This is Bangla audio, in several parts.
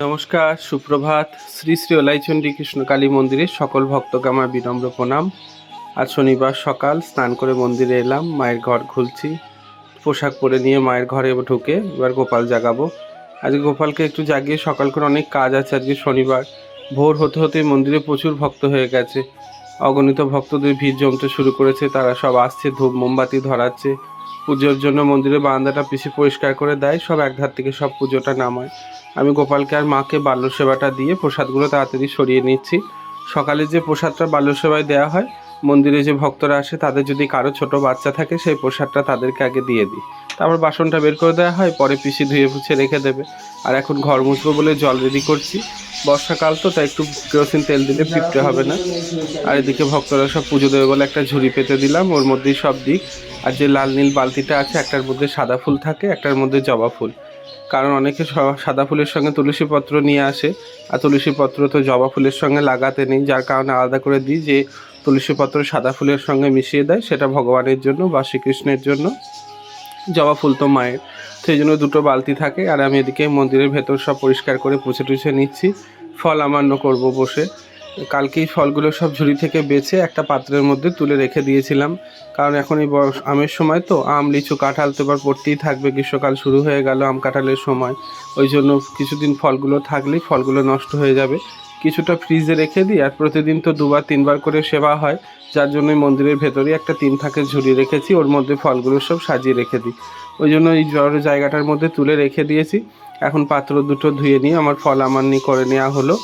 নমস্কার, সুপ্রভাত। শ্রী শ্রী ওলাইচন্ডী কৃষ্ণকালী মন্দিরে সকল ভক্তকে আমার বিনম্র প্রণাম। আজ শনিবার সকাল স্নান করে মন্দিরে এলাম, মায়ের ঘর খুলছি। পোশাক পরে নিয়ে মায়ের ঘরে ঢুকে এবার গোপাল জাগাবো। আজকে গোপালকে একটু জাগিয়ে সকাল করে অনেক কাজ আছে আজকে শনিবার। ভোর হতে হতে মন্দিরে প্রচুর ভক্ত হয়ে গেছে। অগণিত ভক্তদের ভিড় জমতে শুরু করেছে, তারা সব আসছে, ধূপ মোমবাতি ধরাচ্ছে। পুজোর জন্য মন্দিরের বারান্দাটা পিছিয়ে পরিষ্কার করে দেয়, সব এক ধার থেকে সব পুজোটা নামায়। আমি গোপালকে আর মাকে বাল্য সেবাটা দিয়ে প্রসাদগুলো তাড়াতাড়ি সরিয়ে নিচ্ছি। সকালে যে প্রসাদটা বাল্য সেবায় দেওয়া হয় মন্দিরে যে ভক্তরা আসে, তাদের যদি কারও ছোট বাচ্চা থাকে, সেই প্রসাদটা তাদেরকে আগে দিয়ে দিই। তারপর বাসনটা বের করে দেওয়া হয়, পরে পিসি ধুয়ে পুছে রেখে দেবে। আর এখন ঘর মুছবো বলে জল রেডি করছি। বর্ষাকাল তো, তাই একটু কেরোসিন তেল দিলে ফিপতে হবে না। আর এদিকে ভক্তরা সব পুজো দেবে বলে একটা ঝুড়ি পেতে দিলাম, ওর মধ্যেই সব দিক। আর যে লাল নীল বালতিটা আছে, একটার মধ্যে সাদা ফুল থাকে, একটার মধ্যে জবা ফুল। কারণ অনেকে সাদা ফুলের সঙ্গে তুলসী পত্র নিয়ে আসে। আর তুলসী পত্র তো জবা ফুলের সঙ্গে লাগাতে নেই, যার কারণে আলাদা করে দিই যে তুলসী পত্র সাদা ফুলের সঙ্গে মিশিয়ে দেয়, সেটা ভগবানের জন্য বা শ্রীকৃষ্ণের জন্য। জবা ফুল তো মায়ের। সেই জন্য দুটো বালতি থাকে, আর আমি এদিকে মন্দিরের ভেতর সব পরিষ্কার করে পুছে টুছে নিচ্ছি। ফল আমান্য করব বসে। কালকেই ফলগুলো সব ঝুড়ি থেকে বেছে একটা পাত্রের মধ্যে তুলে রেখে দিয়েছিলাম। কারণ এখন এই বয়স আমের সময় তো, আম, লিচু, কাঁঠাল তো এবার পড়তেই থাকবে, গ্রীষ্মকাল শুরু হয়ে গেল, আম কাঁঠালের সময়। ওই জন্য কিছুদিন ফলগুলো থাকলেই ফলগুলো নষ্ট হয়ে যাবে। কিছুটা ফ্রিজে রেখে দিই আর প্রতিদিন তো দুবার, তিনবার করে সেবা হয়। যার জন্য মন্দিরের ভেতরেই একটা তিন থাকে, ঝুড়ি রেখেছি, ওর মধ্যে ফলগুলো সব সাজিয়ে রেখে দিই। ওই জন্য এই বড় জায়গাটার মধ্যে তুলে রেখে দিয়েছি। এখন পাত্র দুটো ধুয়ে নিয়ে আমার ফল আমান্নি করে নেওয়া হলো।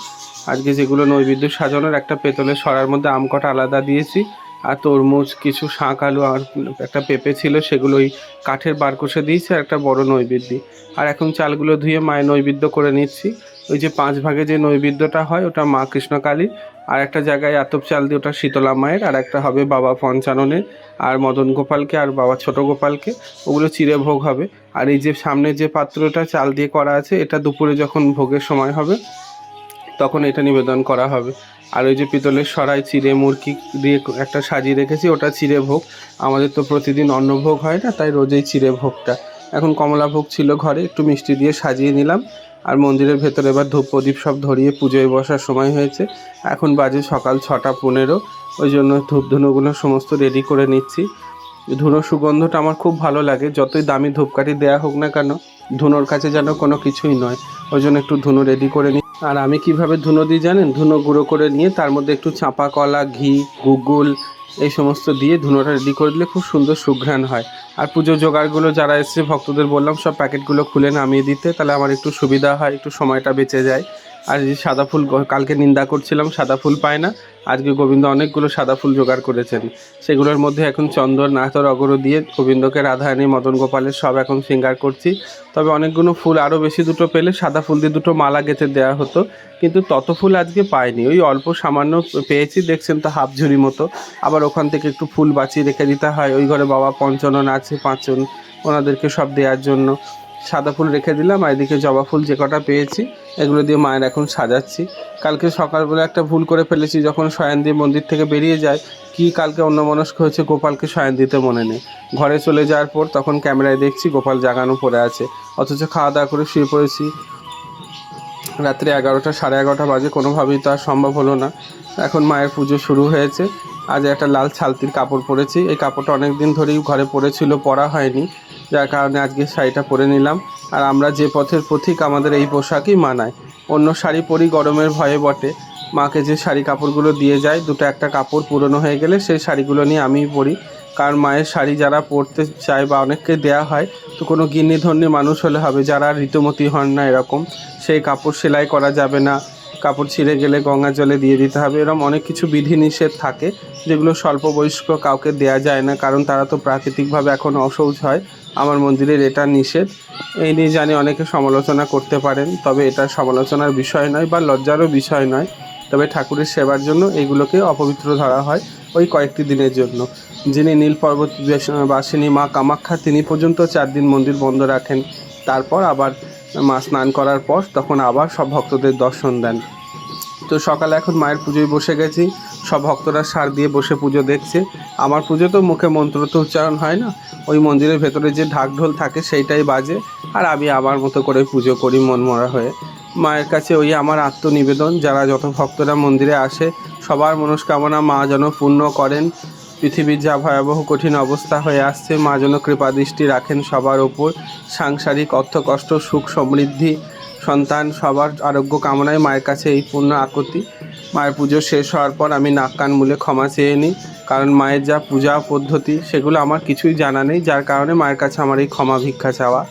আজকে যেগুলো নৈবেদ্য সাজানোর একটা পেতলের সরার মধ্যে আম কটা আলাদা দিয়েছি, আর তরমুজ, কিছু শাঁক আলু আর একটা পেঁপে ছিল, সেগুলো ওই কাঠের বার কষে দিয়েছি আর একটা বড় নৈবেদ্য। আর এখন চালগুলো ধুয়ে মায়ের নৈবেদ্য করে নিচ্ছি। ওই যে পাঁচ ভাগে যে নৈবেদ্যটা হয়, ওটা মা কৃষ্ণকালী আর একটা জায়গায় আতপ চাল দিয়ে ওটা শীতলা মায়ের, আর একটা হবে বাবা পঞ্চাননের, আর মদন গোপালকে, আর বাবা ছোট গোপালকে, ওগুলো চিরে ভোগ হবে। আর এই যে সামনে যে পাত্রটা চাল দিয়ে করা আছে, এটা দুপুরে যখন ভোগের সময় হবে, তখন এটা নিবেদন করা হবে। আর ওই যে পিতলের সরাই চিড়ে মুরগি দিয়ে একটা সাজিয়ে রেখেছি, ওটা চিড়ে ভোগ। আমাদের তো প্রতিদিন অন্নভোগ হয় না, তাই রোজেই চিড়ে ভোগটা। এখন কমলা ভোগ ছিল ঘরে, একটু মিষ্টি দিয়ে সাজিয়ে নিলাম। আর মন্দিরের ভেতরে এবার ধূপ প্রদীপ সব ধরিয়ে পুজোয় বসার সময় হয়েছে। এখন বাজে সকাল ছটা পনেরো। ওই জন্য ধূপ ধুনোগুলো সমস্ত রেডি করে নিচ্ছি। ধুনো সুগন্ধটা আমার খুব ভালো লাগে। যতই দামি ধূপকাঠি দেয়া হোক না কেন, ধুনোর কাছে যেন কোনো কিছুই নয়। ওই জন্য একটু ধুনো রেডি করে নিই আর আমি কীভাবে ধুনো দিই জানেন? ধুনো গুঁড়ো করে নিয়ে তার মধ্যে একটু চাঁপা কলা, ঘি, গুগুল এই সমস্ত দিয়ে ধুনোটা রেডি করে দিলে খুব সুন্দর সুঘ্রাণ হয়। আর পুজো জোগাড়গুলো যারা এসছে, ভক্তদের বললাম, সব প্যাকেটগুলো খুলে নামিয়ে দিতে, তাহলে আমার একটু সুবিধা হয়, একটু সময়টা বেঁচে যায়। আর সাদা ফুল কালকে নিন্দা করছিলাম, সাদা ফুল পায় না। আজকে গোবিন্দ অনেকগুলো সাদা ফুল জোগাড় করেছেন। সেগুলোর মধ্যে এখন চন্দন, নাথর, অগরো দিয়ে গোবিন্দকে রাধারানী মদন গোপালের সব এখন সিঙ্গার করছি। তবে অনেকগুলো ফুল, আরও বেশি দুটো পেলে সাদা ফুল দিয়ে দুটো মালা গেঁথে দেওয়া হতো। কিন্তু তত ফুল আজকে পাইনি। ওই অল্প সামান্য পেয়েছি, দেখছেন তো হাফ ঝুড়ি মতো। আবার ওখান থেকে একটু ফুল বাঁচিয়ে রেখে দিতে হয়। ওই ঘরে বাবা পঞ্চনন আছে, পাঁচজন। ওনাদেরকে সব দেওয়ার জন্য। সাদা ফুল রেখে দিলাম আর এদিকে জবা ফুল যে কটা পেয়েছি, এগুলো দিয়ে মায়ের এখন সাজাচ্ছি। কালকে সকালবেলা একটা ভুল করে ফেলেছি, যখন শয়ন দিয়ে মন্দির থেকে বেরিয়ে যায়, কি কালকে অন্যমনস্ক হয়েছে গোপালকে শয়ন দিতে মনে নেই। ঘরে চলে যাওয়ার পর তখন ক্যামেরায় দেখছি গোপাল জাগানো পড়ে আছে। অথচ খাওয়া দাওয়া করে শুয়ে পড়েছি। রাত্রি এগারোটা, সাড়ে এগারোটা বাজে, কোনোভাবেই তো আর সম্ভব হলো না। এখন মায়ের পুজো শুরু হয়েছে। আজ একটা লাল ছালতির কাপড় পরেছি। এই কাপড়টা অনেক দিন ধরেই ঘরে পরেছিল, পরা হয়নি। যার কারণে আজকে শাড়িটা পরে নিলাম। আর আমরা যে পথের পথিক আমাদের এই পোশাকই মানায়। অন্য শাড়ি পরি গরমের ভয়ে বটে। মাকে যে শাড়ি কাপড়গুলো দিয়ে যায়, দুটো একটা কাপড় পুরনো হয়ে গেলে সেই শাড়িগুলো নিয়ে আমিই পরি। কারণ মায়ের শাড়ি যারা পরতে চায় বা অনেককে দেয়া হয়, তো কোনো গিন্নি ধর্মী মানুষ হলে হবে, যারা ঋতুমতী হন না এরকম। সেই কাপড় সেলাই করা যাবে না। কাপড় ছিঁড়ে গেলে গঙ্গা জলে দিয়ে দিতে হবে এরকম অনেক কিছু বিধি নিষেধ থাকে, যেগুলো স্বল্প বয়স্ক কাউকে দেয়া যায় না, কারণ তারা তো প্রাকৃতিকভাবে এখন অসৌচ হয়। আমার মন্দিরের এটা নিষেধ। এই নিয়ে জানি অনেকে সমালোচনা করতে পারেন, তবে এটা সমালোচনার বিষয় নয় বা লজ্জারও বিষয় নয়। তবে ঠাকুরের সেবার জন্য এইগুলোকে অপবিত্র ধরা হয় ওই কয়েকটি দিনের জন্য। যিনি নীল পর্বত বাসিনী মা কামাখ্যা, তিনি পর্যন্ত চার দিন মন্দির বন্ধ রাখেন। তারপর আবার মা স্নান করার পর তখন আবার সব ভক্তদের দর্শন দেন। তো সকালে এখন মায়ের পুজোয় বসে গেছি, সব ভক্তরা সার দিয়ে বসে পুজো দেখছে। আমার পুজো তো মুখে মন্ত্র তো উচ্চারণ হয় না, ওই মন্দিরের ভেতরে যে ঢাক ঢোল থাকে সেইটাই বাজে, আর আমি আমার মতো করে পুজো করি মনমরা হয়ে। মায়ের কাছে ওই আমার আত্মনিবেদন, যারা যত ভক্তরা মন্দিরে আসে, সবার মনস্কামনা মা যেন পূর্ণ করেন পৃথিবীর যা ভয়াবহ কঠিন অবস্থা হয়ে আসছে, মা যেন কৃপা দৃষ্টি রাখেন সবার ওপর। সাংসারিক অর্থ, কষ্ট, সুখ, সমৃদ্ধি, সন্তান, সবার আরোগ্য কামনায় মায়ের কাছে এই পূর্ণ আকুতি। মায়ের পুজো শেষ হওয়ার পর আমি নাক কান মূলে ক্ষমা চেয়ে নিই, কারণ মায়ের যা পূজা পদ্ধতি, সেগুলো আমার কিছুই জানা নেই, যার কারণে মায়ের কাছে আমার এই ক্ষমা ভিক্ষা চাওয়া।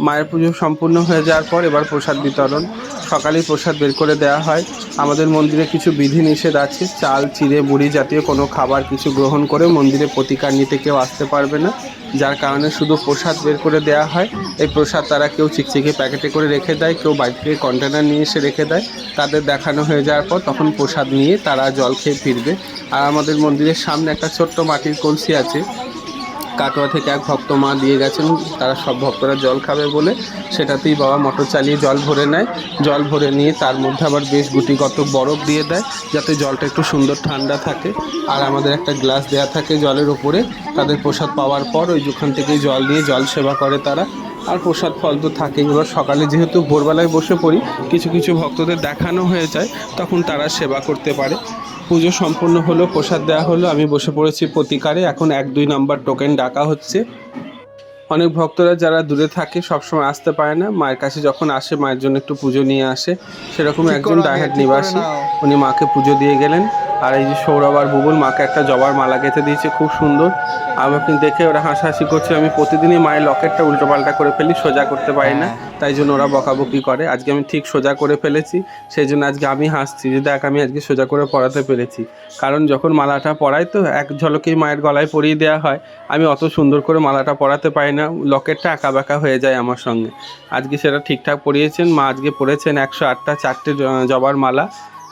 মায়ের পুজো সম্পূর্ণ হয়ে যাওয়ার পর এবার প্রসাদ বিতরণ। সকালেই প্রসাদ বের করে দেওয়া হয়। আমাদের মন্দিরে কিছু বিধি নিষেধ আছে। চাল, চিড়ে বুড়ি জাতীয় কোনো খাবার কিছু গ্রহণ করে মন্দিরে প্রতিকার নিতে কেউ আসতে পারবে না। যার কারণে শুধু প্রসাদ বের করে দেওয়া হয়। এই প্রসাদ তারা কেউ চিকচিকে প্যাকেটে করে রেখে দেয়, কেউ বাড়ি থেকে কন্টেনার নিয়ে এসে রেখে দেয়। তাদের দেখানো হয়ে যাওয়ার পর তখন প্রসাদ নিয়ে তারা জল খেয়ে ফিরবে। আর আমাদের মন্দিরের সামনে একটা ছোট্ট মাটির কলসি আছে। কাটোয়া থেকে এক ভক্ত মা দিয়ে গেছেন, তারা সব ভক্তরা জল খাবে বলে। সেটাতেই বাবা মোটর চালিয়ে জল ভরে নেয়। জল ভরে নিয়ে তার মধ্যে আবার বেশ গুটিগত বরফ দিয়ে দেয়, যাতে জলটা একটু সুন্দর ঠান্ডা থাকে। আর আমাদের একটা গ্লাস দেয়া থাকে জলের ওপরে তাদের প্রসাদ পাওয়ার পর ওই ওখান থেকে জল নিয়ে জল সেবা করে তারা। আর প্রসাদ ফল তো থাকেই। এবার সকালে যেহেতু ভোরবেলায় বসে পড়ি, কিছু কিছু ভক্তদের দেখানো হয়ে যায়, তখন তারা সেবা করতে পারে। পুজো সম্পূর্ণ হলো প্রসাদ দেওয়া হলো আমি বসে পড়েছি প্রতিকারে। এখন এক দুই নাম্বার টোকেন ডাকা হচ্ছে। অনেক ভক্তরা যারা দূরে থাকে সবসময় আসতে পারে না। মায়ের কাছে যখন আসে মায়ের জন্য একটু পুজো নিয়ে আসে। সেরকম একজন ডাইহাট নিবাসী। উনি মাকে পুজো দিয়ে গেলেন। আর এই যে সৌরভ আর বুবুল মাকে একটা জবার মালা গেঁথে দিয়েছে খুব সুন্দর। আমাকে দেখে ওরা হাসাহাসি করছে। আমি প্রতিদিনই মায়ের লকেটটা উল্টোপাল্টা করে ফেলি সোজা করতে পারি না। তাই জন্য ওরা বকাবকি করে। আজকে আমি ঠিক সোজা করে ফেলেছি, সেই জন্য আজকে আমি হাসছি। যে দেখ, আমি আজকে সোজা করে পড়াতে পেরেছি। কারণ যখন মালাটা পড়াই তো এক ঝলকেই মায়ের গলায় পরিয়ে দেওয়া হয়। আমি অত সুন্দর করে মালাটা পড়াতে পারি না, লকেটটা আঁকা বাঁকা হয়ে যায় আমার সঙ্গে। আজকে সেটা ঠিকঠাক পরিয়েছেন মা আজকে পরেছেন একশো আটটা চারটে জবার মালা।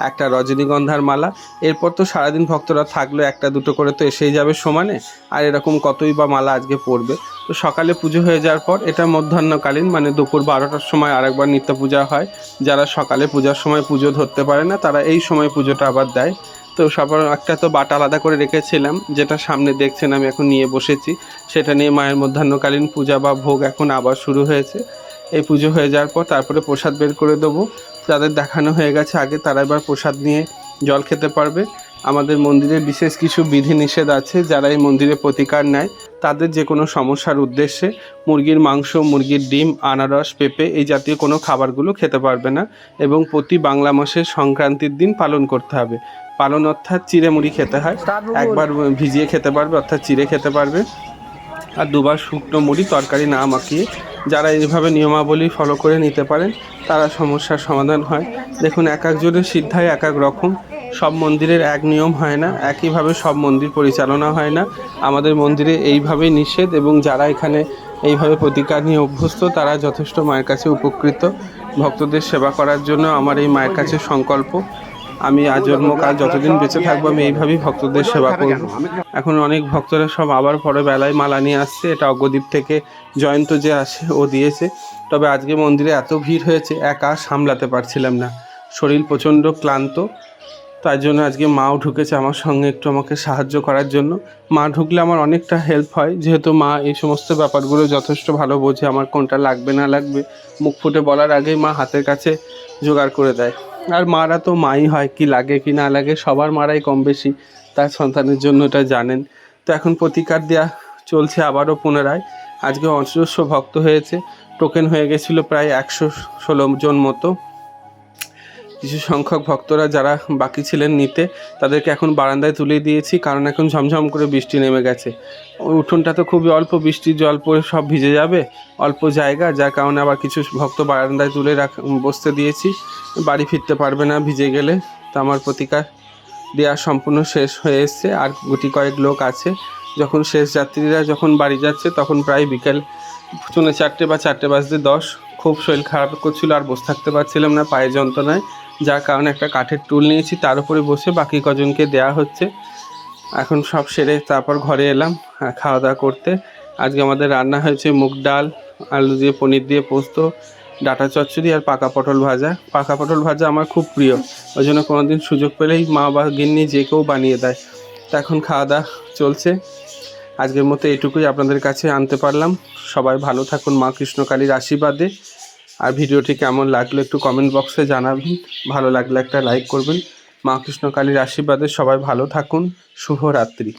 একটা রজনীগন্ধার মালা। এরপর তো সারাদিন ভক্তরা থাকল একটা দুটো করে, তো এসেই যাবে সমানে। আর এরকম কতই বা মালা আজকে পড়বে তো সকালে পুজো হয়ে যাওয়ার পর এটা মধ্যাহ্নকালীন মানে দুপুর বারোটার সময় আরেকবার নিত্য পূজা হয়। যারা সকালে পূজার সময় পুজো ধরতে পারে না, তারা এই সময় পুজোটা আবার দেয়। তো সবার একটা তো বাটা আলাদা করে রেখেছিলাম, যেটা সামনে দেখছেন আমি এখন নিয়ে বসেছি। সেটা নিয়ে মায়ের মধ্যাহ্নকালীন পূজা বা ভোগ এখন আবার শুরু হয়েছে। এই পুজো হয়ে যাওয়ার পর তারপরে প্রসাদ বের করে দেবো। যাদের দেখানো হয়ে গেছে আগে তারা এবার প্রসাদ নিয়ে জল খেতে পারবে। আমাদের মন্দিরে বিশেষ কিছু বিধি নিষেধ আছে যারা এই মন্দিরে প্রতিকার নেয়। তাদের যে কোনো সমস্যার উদ্দেশ্যে মুরগির মাংস মুরগির ডিম আনারস পেঁপে এই জাতীয় কোনো খাবারগুলো খেতে পারবে না এবং প্রতি বাংলা মাসের সংক্রান্তির দিন পালন করতে হবে। পালন অর্থাৎ চিড়ে মুড়ি খেতে হয়। একবার ভিজিয়ে খেতে পারবে অর্থাৎ চিড়ে খেতে পারবে। আর দুবার শুকনো মুড়ি তরকারি না মাখিয়ে যারা এইভাবে নিয়মাবলী ফলো করে নিতে পারেন তারা সমস্যার সমাধান হয়। দেখুন, এক একজনের সিদ্ধায় এক এক রকম। সব মন্দিরের এক নিয়ম হয় না, একইভাবে সব মন্দির পরিচালনা হয় না। আমাদের মন্দিরে এইভাবে নিষেধ এবং যারা এখানে এইভাবে প্রতিকার নিয়ে অভ্যস্ত, তারা যথেষ্ট মায়ের কাছে উপকৃত। ভক্তদের সেবা করার জন্য আমার এই মায়ের কাছে সংকল্প। আমি আজন্ম কাল যতদিন বেঁচে থাকব, আমি এইভাবেই ভক্তদের সেবা করব। এখন অনেক ভক্তরা সব আবার পরে বেলায় মালা নিয়ে আসছে। এটা অগ্রদ্বীপ থেকে জয়ন্ত যে আসে, ও দিয়েছে। তবে আজকে মন্দিরে এত ভিড় হয়েছে, একা সামলাতে পারছিলাম না। শরীর প্রচণ্ড ক্লান্ত। তাই জন্য আজকে মাও ঢুকেছে আমার সঙ্গে একটু আমাকে সাহায্য করার জন্য। মা ঢুকলে আমার অনেকটা হেল্প হয়। যেহেতু মা এই সমস্ত ব্যাপারগুলো যথেষ্ট ভালো বোঝে, আমার কোনটা লাগবে না লাগবে, মুখ ফুটে বলার আগেই মা হাতের কাছে জোগাড় করে দেয়। আর মারা তো মাই হয়, কি লাগে, কি না লাগে, সবার মারাই কম বেশি, তার সন্তানের জন্য এটা জানেন। তো এখন প্রতিকার দেওয়া চলছে আবারও পুনরায়। আজকে অজস্র ভক্ত হয়েছে, টোকেন হয়ে গেছিল প্রায় একশো ষোলো জন মতো। কিছু সংখ্যক ভক্তরা যারা বাকি ছিলেন নিতে, তাদেরকে এখন বারান্দায় তুলে দিয়েছি, কারণ এখন ঝমঝম করে বৃষ্টি নেমে গেছে। উঠোনটা তো খুবই অল্প বৃষ্টির জল পড়ে সব ভিজে যাবে, অল্প জায়গা, যার কারণে আবার কিছু ভক্ত বারান্দায় তুলে রাখ, বসতে দিয়েছি। বাড়ি ফিরতে পারবে না ভিজে গেলে, তো আমার প্রতিকার দেওয়া সম্পূর্ণ শেষ হয়ে এসছে। আর গুটি কয়েক লোক আছে, যখন শেষ যাত্রীরা যখন বাড়ি যাচ্ছে, তখন প্রায় বিকেল পৌনে চারটে বা চারটে বাজতে দশ। খুব শরীর খারাপ করছিল, আর বসে থাকতে পারছিলাম না পায়ের যন্ত্রণায়। যার কারণে একটা কাঠের টুল নিয়েছি, তার উপরে বসে বাকি কজনকে দেয়া হচ্ছে। এখন সব সেরে তারপর ঘরে এলাম খাওয়া দাওয়া করতে। আজকে আমাদের রান্না হয়েছে মুগ ডাল, আলু দিয়ে, পনির দিয়ে পোস্ত, ডাটা চচ্চড়ি আর পাকা পটল ভাজা। পাকা পটল ভাজা আমার খুব প্রিয়, ওই জন্য কোনোদিন সুযোগ পেলেই মা বা গিন্নি যে কেউ বানিয়ে দেয়। তা এখন খাওয়া দাওয়া চলছে। আজকের মতো এটুকুই আপনাদের কাছে আনতে পারলাম। সবাই ভালো থাকুন, মা কৃষ্ণকালীর আশীর্বাদে। আর ভিডিওটি কেমন লাগল একটু কমেন্ট বক্সে জানাবেন। ভালো লাগলে একটা লাইক করবেন। মা কৃষ্ণকালীর আশীর্বাদে সবাই ভালো থাকুন। শুভরাত্রি।